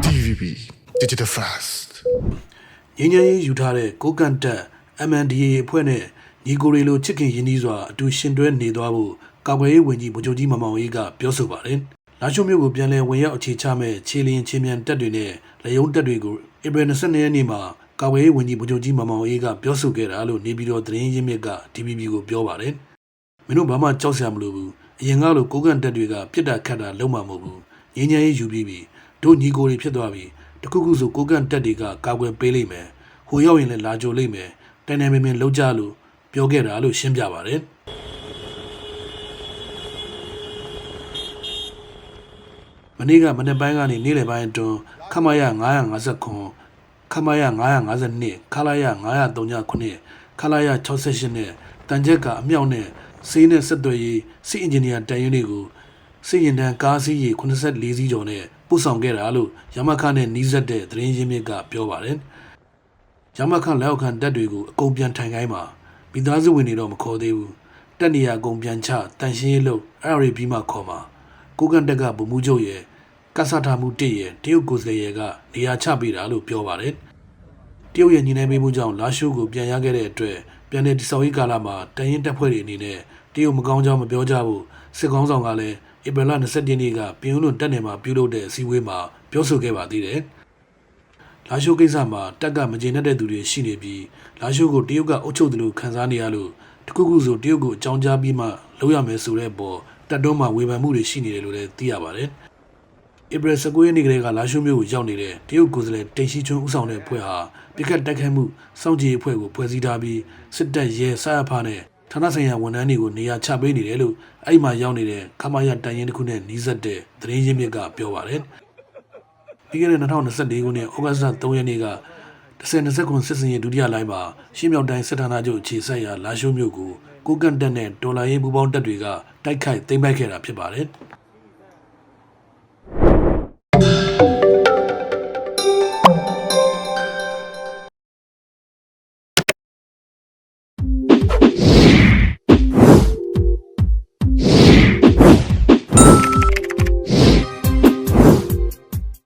DVB Digital Fast ငင်းငယ်ရေးယူထားတဲ့ကိုကန်တက် MNDAA အဖွဲ့နဲ့ညီကိုရီလိုချစ်ခင်ရင်းနှီးစွာအတူရှင်တွဲနေသွားဖို့ကာကွယ်ရေးဝန်ကြီးဗိုလ်ချုပ်ကြီးမမောင်အေးကပြောဆိုပါတယ်။လာရှိုးမြို့ကိုပြန်လည်ဝင်ရောက်အခြေချမဲ့ခြေလျင်ချင်းမြန်တပ်တွေနဲ့လေယုံတပ်တွေကိုဧပြီ22ရက်နေ့မှာကာကွယ်ရေးဝန်ကြီးဗိုလ်ချုပ်ကြီးမမောင်အေးကပြောဆိုခဲ့တာလို့နေပြည်တော်သတင်းရင်းမြစ်က DPP ကိုပြောပါတယ်။မင်းတို့ဘာမှကြောက်စရာမလိုဘူး။အရင်ကလိုကိုကန်တက်တွေကပြစ်တာခတ်တာလုံးမမဟုတ်ဘူး။ငင်းငယ်ရေးယူပြီးပြီ။ တို့ညီကိုတွေဖြစ်သွားပြီ။တခုခုဆိုကိုကန်တက်တွေကကာကွယ်ပေးလိမ့်မယ်။ဟိုရောက်ရင်လည်းလာကြိုလိမ့်မယ်။တိုင်တိုင်ပင်ပင်လောက်ကြလို့ပြောခဲ့တာလို့ရှင်းပြပါတယ်။မနေ့ကမနေ့ပိုင်းကနေနေ့လယ်ပိုင်းအတွင်းခမရ959ခမရ952ခလာရ939ခလာရ68နဲ့တန်ချက်ကအမြောက်နဲ့စီးနဲ့ဆက်သွယ်ရေးစီအင်ဂျင်နီယာတန်ယူနီကိုစီရင်တန်ကားစီးရေ84စီးကျော်နဲ့ ပို့ဆောင်ခဲ့တာလို့ရမခနဲ့နီးစပ်တဲ့သတင်းရင်းမြစ်ကပြောပါတယ်ရမခလက်အောက်ခံတပ်တွေကိုအကုန်ပြန်ထိုင်ခိုင်းပါမိသားစုဝင်တွေတော့မခေါ်သေးဘူးတက်နေရအကုန်ပြန်ချတန်ရှင်းရေးလို့အဲ့ရီပြီးမှခေါ်ပါကိုကန်တက်ကဗမှုချုပ်ရဲ့ကဆာထာမှုတစ်ရဲ့တရုတ်ကိုယ်စားလှယ်ရဲ့ကနေရာချပေးတာလို့ပြောပါတယ်။တရုတ်ရဲ့ညီနိုင်ပေးမှုကြောင့်လာရှိုးကိုပြန်ရခဲ့တဲ့အတွက်ပြန်တဲ့ဒီဆောင်ရေးကာလမှာတရင်တက်ဖွဲ့တွေအနေနဲ့တရုတ်မကောင်းကြောင်းမပြောကြဘူးစစ်ကောင်းဆောင်ကလည်း ဧပြီလ22ရက်နေ့ကပြည်ဦးလွန်တက်နယ်မှာပြုလုပ်တဲ့အစည်းအဝေးမှာပြောဆိုခဲ့ပါသေးတယ်။လာရှိုးကိစ္စမှာတက်ကမကျေနပ်တဲ့သူတွေရှိနေပြီးလာရှိုးကိုတရုတ်ကအုပ်ချုပ်တယ်လို့ခံစားနေရလို့တခုခုဆိုတရုတ်ကိုအကြောင်းကြားပြီးမှလုပ်ရမယ်ဆိုတဲ့ပေါ်တက်တွန်းမှာဝေဖန်မှုတွေရှိနေတယ်လို့လည်းသိရပါတယ်။ဧပြီ19ရက်နေ့ကလေးကလာရှိုးမြို့ကိုရောက်နေတဲ့တရုတ်ကိုယ်စားလှယ်တိန်ရှိချွန်းဦးဆောင်တဲ့အဖွဲ့ဟာပြစ်ခတ်တိုက်ခိုက်မှုစောင့်ကြည့်အဖွဲ့ကိုဖွဲ့စည်းထားပြီးစစ်တပ်ရဲစရဖားနဲ့ ဌာနဆိုင်ရာဝန်ထမ်းတွေကိုနေရာချပေးနေတယ်လို့အဲ့မှာရောက်နေတဲ့ခမရတန်ရင်တစ်ခုနဲ့နှီးစပ်တဲ့သတင်းရင်းမြစ်ကပြောပါတယ်။ပြီးခဲ့တဲ့2024ခုနှစ်ဩဂတ်စ်လ3ရက်နေ့က10-20ခုစစ်စင်ရေးဒုတိယလိုင်းမှာရှင်းမြောက်တိုင်းစစ်ဌာနချုပ်အခြေစိုက်ရာလာရှိုးမြို့ကိုကိုကန်တက်နဲ့ဒေါ်လာရေးပူပေါင်းတပ်တွေကတိုက်ခိုက်သိမ်းပိုက်ခဲ့တာဖြစ်ပါတယ်။